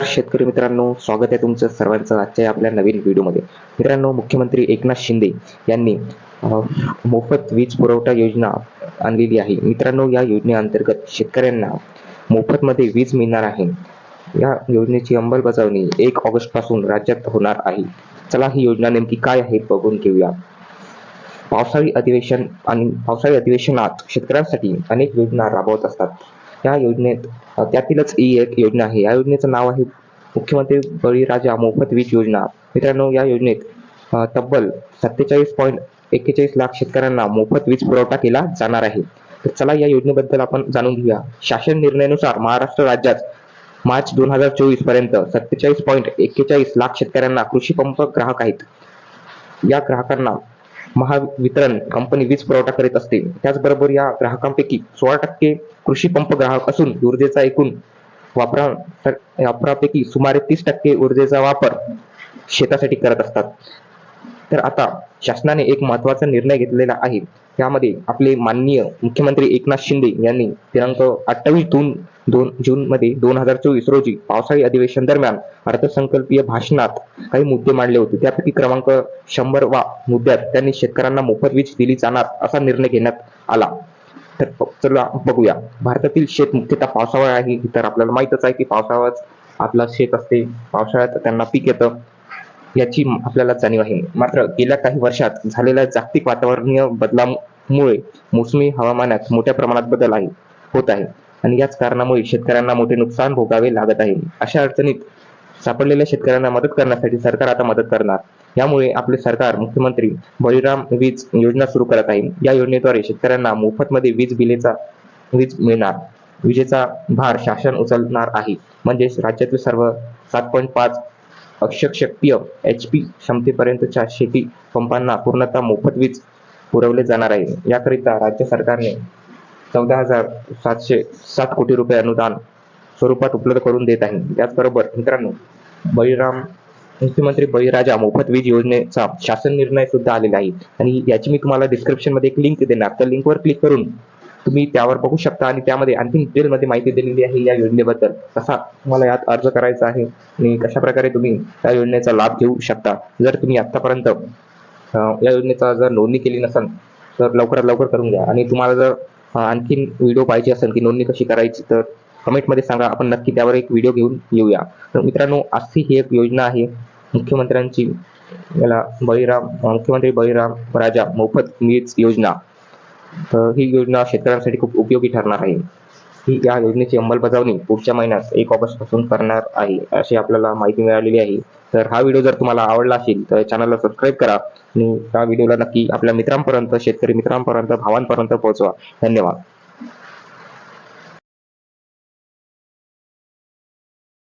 शेतकरी मित्रांनो स्वागत आहे तुमचं सर्वांचं आजच्या आपल्या नवीन व्हिडिओमध्ये. मित्रांनो मुख्यमंत्री एकनाथ शिंदे यांनी मोफत वीज पुरवठा योजना आणलेली आहे. मित्रांनो या योजनेअंतर्गत शेतकऱ्यांना मोफतमध्ये वीज मिळणार आहे. या योजनेची अंमलबजावणी एक ऑगस्टपासून राज्यात होणार आहे. चला ही योजना नेमकी काय आहे बघून घेऊया. पावसाळी अधिवेशन आणि पावसाळी अधिवेशनात शेतकऱ्यांसाठी अनेक योजना राबवत असतात. या योजनेत त्यातीलच ही एक योजना आहे. या योजनेचं नाव आहे मुख्यमंत्री बळीराजा मोफत वीज योजना. मित्रांनो या योजनेत तब्बल सत्तेचाळीस पॉईंट एक्केचाळीस लाख शेतकऱ्यांना मोफत वीज पुरवठा केला जाणार आहे. तर चला या योजनेबद्दल आपण जाणून घेऊया. शासन निर्णयानुसार महाराष्ट्र राज्यात मार्च दोन हजार चोवीसपर्यंत सत्तेचाळीस पॉईंट एक्केचाळीस लाख शेतकऱ्यांना कृषी पंप ग्राहक आहेत. या ग्राहकांना महावितरण कंपनी वीज पुरवठा करीत असते. त्याचबरोबर या ग्राहकांपैकी सोळा टक्के कृषी पंप ग्राहक असून ऊर्जेचा एकूण वापरा वापरापैकी सुमारे तीस टक्के ऊर्जेचा वापर शेतासाठी करत असतात. तर आता शासनाने एक महत्त्वाचा निर्णय घेतलेला आहे. त्यामध्ये आपले माननीय मुख्यमंत्री एकनाथ शिंदे यांनी दिनांक अठ्ठावीस जून दोन जून मध्ये दोन हजार चोवीस रोजी पावसाळी अधिवेशन दरम्यान अर्थसंकल्पीय भाषणात काही मुद्दे मांडले होते. त्यापैकी क्रमांक शंभर वा मुद्द्यात त्यांनी शेतकऱ्यांना मोफत वीज दिली जाणार असा निर्णय घेण्यात आला. तर चला बघूया. भारतातील शेत मुख्यतः पावसाळा आहे तर आपल्याला माहितच आहे की पावसाळाच आपला शेत असते. पावसाळ्यात त्यांना पीक येतं. याची आपल्याला जाणीव आहे. मात्र गेल्या काही वर्षात झालेल्या जागतिक वातावरणीय बदलामुळे मोसमी हवामानात मोठ्या प्रमाणात बदल आहे होत आहे आणि याच कारणामुळे शेतकऱ्यांना मोठे नुकसान भोगावे लागत आहे. अशा अडचणीत सापडलेल्या शेतकऱ्यांना मदत करण्यासाठी सरकार आता मदत करणार. यामुळे आपले सरकार मुख्यमंत्री बळीराम वीज योजना सुरू करत आहे. या योजनेद्वारे शेतकऱ्यांना मोफत मध्ये वीज बिलेचा वीज मिळणार. विजेचा भार शासन उचलणार आहे. म्हणजेच राज्यातील सर्व सात पॉईंट पाच अक्षक्षक्तीय एच पी क्षमतेपर्यंतच्या शेती पंपांना पूर्णतः मोफत वीज पुरवले जाणार आहे. याकरिता राज्य सरकारने चौदा हजार सातशे सात कोटी रुपये अनुदान स्वरूपात उपलब्ध करून देत आहे. त्याचबरोबर मित्रांनो बळीराम मुख्यमंत्री बळीराजा मोफत वीज योजनेचा शासन निर्णय सुद्धा आलेला आहे. आणि याची मी तुम्हाला डिस्क्रिप्शनमध्ये एक लिंक देणार. त्या लिंकवर क्लिक करून तुम्ही त्यावर बघू शकता आणि त्यामध्ये आणखी डिटेल मध्ये माहिती दिलेली आहे या योजनेबद्दल. कसा तुम्हाला यात अर्ज करायचा आहे आणि कशा प्रकारे तुम्ही या योजनेचा लाभ घेऊ शकता. जर तुम्ही आतापर्यंत या योजनेचा जर नोंदणी केली नसेल तर लवकरात लवकर करून घ्या. आणि तुम्हाला जर आणखीन व्हिडिओ पाहिजे असेल की नोंदणी कशी करायची तर कमेंटमध्ये सांगा. आपण नक्की त्यावर एक व्हिडिओ घेऊन येऊया. तर मित्रांनो अशी ही एक योजना आहे. मुख्यमंत्र्यांची याला बळीराम मुख्यमंत्री बळीराम राजा मोफत वीज योजना. ही योजना शेतकऱ्यांसाठी खूप उपयोगी ठरणार आहे. ही या योजनेची अंमलबजावणी पुढच्या महिन्यात एक ऑगस्टपासून करणार आहे अशी आपल्याला माहिती मिळालेली आहे. तर हा व्हिडिओ जर तुम्हाला आवडला असेल तर चॅनलला सबस्क्राईब करा आणि या व्हिडिओला नक्की आपल्या मित्रांपर्यंत शेतकरी मित्रांपर्यंत भावांपर्यंत पोहोचवा. धन्यवाद.